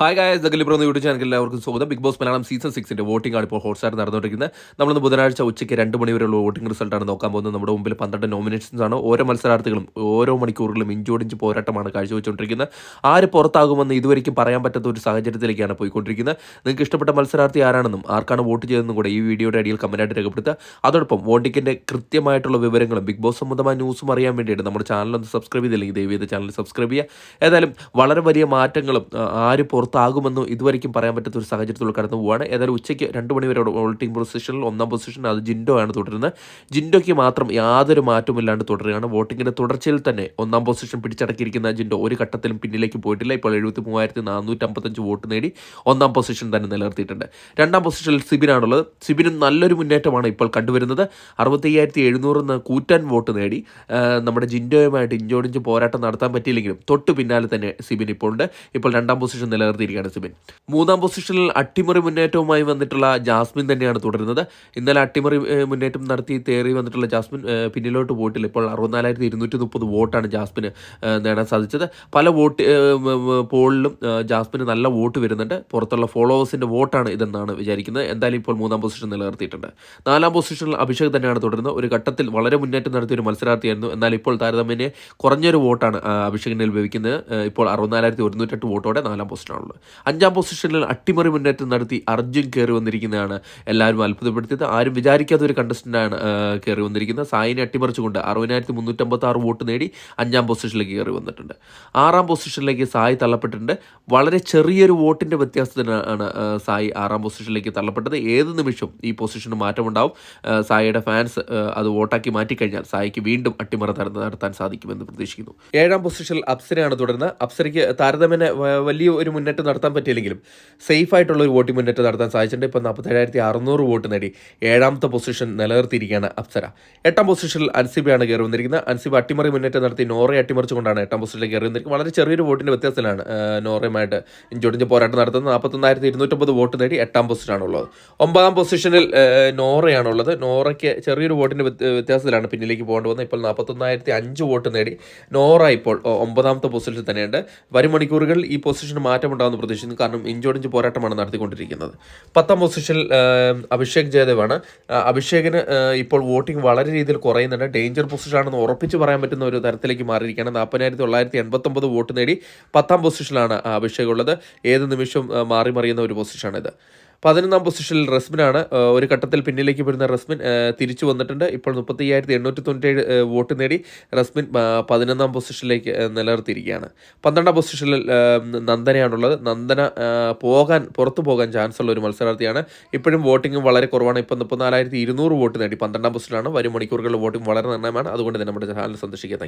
Hi ഗായ ദഗലിപ്രോ YouTube ചാനലിൽ എല്ലാവർക്കും സ്വാഗതം. ബിഗ് ബോസ് മലയാളം സീസൺ സിക്സിന്റെ വോട്ടിംഗ് ആണ് ഇപ്പോൾ ഹോട്ട്സ്റ്റാർ നടന്നുകൊണ്ടിരിക്കുന്നത്. നമ്മളിന്ന് ബുധനാഴ്ച ഉച്ചയ്ക്ക് രണ്ട് മണി വരെയുള്ള വോട്ടിംഗ് റിസൾട്ടാണ് നോക്കാൻ പോകുന്നത്. നമ്മുടെ മുമ്പിൽ പന്ത്രണ്ട് നോമിനേഷൻസ് ആണ്. ഓരോ മത്സരാർത്ഥികളും ഓരോ മണിക്കൂറുകളും ഇഞ്ചോടിഞ്ച് പോരാട്ടമാണ് കാഴ്ചവെച്ചുകൊണ്ടിരിക്കുന്നത്. ആര് പുറത്താകുമെന്ന് ഇതുവരെയും പറയാൻ പറ്റാത്ത ഒരു സാഹചര്യത്തിലേക്കാണ് പോയിക്കൊണ്ടിരിക്കുന്നത്. നിങ്ങൾക്ക് ഇഷ്ടപ്പെട്ട മത്സരാർത്ഥി ആരാണെന്നും ആർക്കാണ് വോട്ട് ചെയ്തതെന്നും കൂടെ ഈ വീഡിയോയുടെ അടിയിൽ കമന്റായിട്ട് രേഖപ്പെടുത്തുക. അതോടൊപ്പം വോട്ടിങ്ങിന്റെ കൃത്യമായിട്ടുള്ള വിവരങ്ങളും ബിഗ് ബോസ് സംബന്ധമായ ന്യൂസും അറിയാൻ വേണ്ടിയിട്ട് നമ്മുടെ ചാനലൊന്ന് സബ്സ്ക്രൈബ് ചെയ്തില്ലെങ്കിൽ ദയവ് ചെയ്ത് ചാനൽ സബ്സ്ക്രൈബ് ചെയ്യുക. ഏതായാലും വളരെ വലിയ മാറ്റങ്ങളും ആര് പുറത്താകുമെന്ന് ഇതുവരെയ്ക്കും പറയാൻ പറ്റാത്ത ഒരു സാഹചര്യത്തിലൂടെ കടന്നു പോവുകയാണ് ഏതായാലും ഉച്ചയ്ക്ക് രണ്ട് മണി വരെ വോട്ടിംഗ് പൊസിഷനിൽ ഒന്നാം പൊസിഷൻ അത് ജിൻഡോ ആണ് തുടരുന്നത്. ജിൻഡോയ്ക്ക് മാത്രം യാതൊരു മാറ്റവും ഇല്ലാണ്ട് തുടരുകയാണ്. വോട്ടിങ്ങിന്റെ തുടർച്ചയിൽ തന്നെ ഒന്നാം പൊസിഷൻ പിടിച്ചടക്കിയിരിക്കുന്ന ജിൻഡോ ഒരു ഘട്ടത്തിലും പിന്നിലേക്ക് പോയിട്ടില്ല. ഇപ്പോൾ എഴുപത്തി മൂവായിരത്തി നാനൂറ്റമ്പത്തഞ്ച് വോട്ട് നേടി ഒന്നാം പൊസിഷൻ തന്നെ നിലനിർത്തിയിട്ടുണ്ട്. രണ്ടാം പൊസിഷനിൽ സിബിനാണുള്ളത്. സിബിനും നല്ലൊരു മുന്നേറ്റമാണ് ഇപ്പോൾ കണ്ടുവരുന്നത്. അറുപത്തി അയ്യായിരത്തി എഴുന്നൂറിന്ന് കൂറ്റൻ വോട്ട് നേടി. നമ്മുടെ ജിൻഡോയുമായിട്ട് ഇഞ്ചോടിഞ്ച് പോരാട്ടം നടത്താൻ പറ്റിയില്ലെങ്കിലും തൊട്ട് പിന്നാലെ തന്നെ സിബിൻ ഇപ്പോൾ ഉണ്ട്. ഇപ്പോൾ രണ്ടാം പൊസിഷൻ നിലനിർത്തിയിരിക്കുകയാണ് സിബിൻ. മൂന്നാം പൊസിഷനിൽ അട്ടിമറി മുന്നേറ്റവുമായി വന്നിട്ടുള്ള ജാസ്മിൻ തന്നെയാണ് തുടരുന്നത്. ഇന്നലെ അട്ടിമറി മുന്നേറ്റം നടത്തി തേറി വന്നിട്ടുള്ള ജാസ്മിൻ പിന്നിലോട്ട് പോയിട്ടില്ല. ഇപ്പോൾ അറുപത്തിനാലായിരത്തി ഇരുന്നൂറ്റി മുപ്പത് വോട്ടാണ് ജാസ്മിന് നേടാൻ സാധിച്ചത്. പല വോട്ട് പോളിലും ജാസ്മിന് നല്ല വോട്ട് വരുന്നുണ്ട്. പുറത്തുള്ള ഫോളോവേഴ്സിന്റെ വോട്ടാണ് ഇതെന്നാണ് വിചാരിക്കുന്നത്. എന്തായാലും ഇപ്പോൾ മൂന്നാം പൊസിഷൻ നിലനിർത്തിയിട്ടുണ്ട്. നാലാം പൊസിഷനിൽ അഭിഷേക് തന്നെയാണ് തുടരുന്നത്. ഒരു ഘട്ടത്തിൽ വളരെ മുന്നേറ്റം നടത്തിയ ഒരു മത്സരാർത്ഥിയായിരുന്നു. എന്നാൽ ഇപ്പോൾ താരതമ്യേന കുറഞ്ഞൊരു വോട്ടാണ് അഭിഷേകിനെ ലഭിക്കുന്നത്. ഇപ്പോൾ അറുപത്തിനാലായിരത്തി ഒരുന്നൂറ്റെട്ട് വോട്ടോടെ നാലാം പൊസിഷനാണുള്ളത് അഞ്ചാം പൊസിഷനിൽ അട്ടിമറി മുന്നേറ്റം നടത്തി അർജുൻ കയറി വന്നിരിക്കുന്നതാണ് എല്ലാവരും അത്ഭുതപ്പെടുത്തിയത്. ആരും വിചാരിക്കാത്ത ഒരു കണ്ടസ്റ്റന്റാണ് കയറി വന്നിരിക്കുന്നത്. സായിനെ അട്ടിമറിച്ചുകൊണ്ട് അറുപതിനായിരത്തി മുന്നൂറ്റമ്പത്തി ആറ് വോട്ട് നേടി അഞ്ചാം പൊസിഷനിലേക്ക് കയറി വന്നിട്ടുണ്ട്. ആറാം പൊസിഷനിലേക്ക് സായി തള്ളപ്പെട്ടിട്ടുണ്ട്. വളരെ ചെറിയൊരു വോട്ടിന്റെ വ്യത്യാസത്തിനാണ് സായി ആറാം പൊസിഷനിലേക്ക് തള്ളപ്പെട്ടത്. ഏത് നിമിഷം ഈ പൊസിഷന് മാറ്റമുണ്ടാവും സായിയുടെ ഫാൻസ് അത് വോട്ടാക്കി മാറ്റിക്കഴിഞ്ഞാൽ സായിക്ക് വീണ്ടും അട്ടിമറ നട- നടത്താൻ സാധിക്കുമെന്ന് പ്രതീക്ഷിക്കുന്നു. ഏഴാം പൊസിഷനിൽ അപ്സരയാണ് തുടരുന്നത്. അപ്സരയ്ക്ക് താരതമ്യേന വലിയ ഒരു മുന്നേറ്റം നടത്താൻ പറ്റിയില്ലെങ്കിലും സേഫ് ആയിട്ടുള്ള ഒരു വോട്ടിംഗ് മുന്നേറ്റം നടത്താൻ സാധിച്ചിട്ടുണ്ട്. ഇപ്പോൾ നാൽപ്പത്തേഴായിരത്തി അറുന്നൂറ് വോട്ട് നേടി ഏഴാമത്തെ പൊസിഷൻ നിലനിർത്തിയിരിക്കുകയാണ് അപ്സര. എട്ടാം പൊസിഷനിൽ അൻസിബയാണ് കയറി വന്നിരിക്കുന്നത്. അൻസിബ അട്ടിമറി മുന്നേറ്റം നടത്തി നോറയെ അട്ടിമറിച്ചുകൊണ്ടാണ് എട്ടാം പൊസിഷനിൽ കയറി വന്നിരിക്കുന്നത്. വളരെ ചെറിയൊരു വോട്ടിന്റെ വ്യത്യാസത്തിലാണ് നോറയുമായിട്ട് ഇഞ്ചോടിഞ്ച് പോരാട്ടം നടത്തുന്നത്. നാൽപ്പത്തൊന്നായിരത്തി ഇരുന്നൂറ്റമ്പത് വോട്ട് നേടി എട്ടാം പൊസിഷനാണുള്ളത് ഒമ്പതാം പൊസിഷനിൽ നോറയാണുള്ളത്. നോറയ്ക്ക് ചെറിയൊരു വോട്ടിന്റെ വ്യത്യാസത്തിലാണ് പിന്നിലേക്ക് പോകേണ്ടി വന്നത്. ഇപ്പോൾ നാൽപ്പത്തൊന്നായിരത്തി അഞ്ച് വോട്ട് നേടി നോറ ഇപ്പോൾ ഒമ്പതാമത്തെ പൊസിഷനിൽ തന്നെയുണ്ട്. വരും മണിക്കൂറുകളിൽ ഈ പൊസിഷന് മാറ്റമുണ്ടാകുമെന്ന് പ്രതീക്ഷിക്കുന്നു. കാരണം ഇഞ്ചോടിഞ്ച് പോരാട്ടമാണ് നടത്തിക്കൊണ്ടിരിക്കുന്നത്. പത്താം പൊസിഷനിൽ അഭിഷേക് ജയദേവാണ്. അഭിഷേകിന് ഇപ്പോൾ വോട്ടിംഗ് വളരെ രീതിയിൽ കുറയുന്നുണ്ട്. ഡേഞ്ചർ പൊസിഷനാണെന്ന് ഉറപ്പിച്ച് പറയാൻ പറ്റുന്ന ഒരു തരത്തിലേക്ക് മാറിയിരിക്കുകയാണ്. നാൽപ്പതിനായിരത്തി തൊള്ളായിരത്തി എൺപത്തൊമ്പത് വോട്ട് നേടി പത്താം പൊസിഷനിലാണ് അഭിഷേക് ഉള്ളത് ഏത് നിമിഷം മാറി മറിയുന്ന ഒരു പൊസിഷനാണിത്. പതിനൊന്നാം പൊസിഷനിൽ റസ്മിനാണ് ഒരു ഘട്ടത്തിൽ പിന്നിലേക്ക് വരുന്ന റസ്മിൻ തിരിച്ചു വന്നിട്ടുണ്ട്. ഇപ്പോൾ മുപ്പത്തി അയ്യായിരത്തി എണ്ണൂറ്റി തൊണ്ണൂറ്റേഴ് വോട്ട് നേടി റസ്മിൻ പതിനൊന്നാം പൊസിഷനിലേക്ക് നിലനിർത്തിയിരിക്കുകയാണ്. പന്ത്രണ്ടാം പൊസിഷനിൽ നന്ദനയാണുള്ളത്. നന്ദന പോകാൻ പുറത്തു പോകാൻ ചാൻസ് ഉള്ള ഒരു മത്സരാർത്ഥിയാണ്. ഇപ്പോഴും വോട്ടിംഗ് വളരെ കുറവാണ്. ഇപ്പം മുപ്പത്തിനാലായിരത്തി ഇരുന്നൂറ് വോട്ട് നേടി. പന്ത്രണ്ടാം പൊസിഷനാണ് വരും മണിക്കൂറുകളിൽ വോട്ടിംഗ് വളരെ നിർണയമാണ് അതുകൊണ്ട് തന്നെ നമ്മുടെ ചാനൽ സന്ദർശിക്കുക.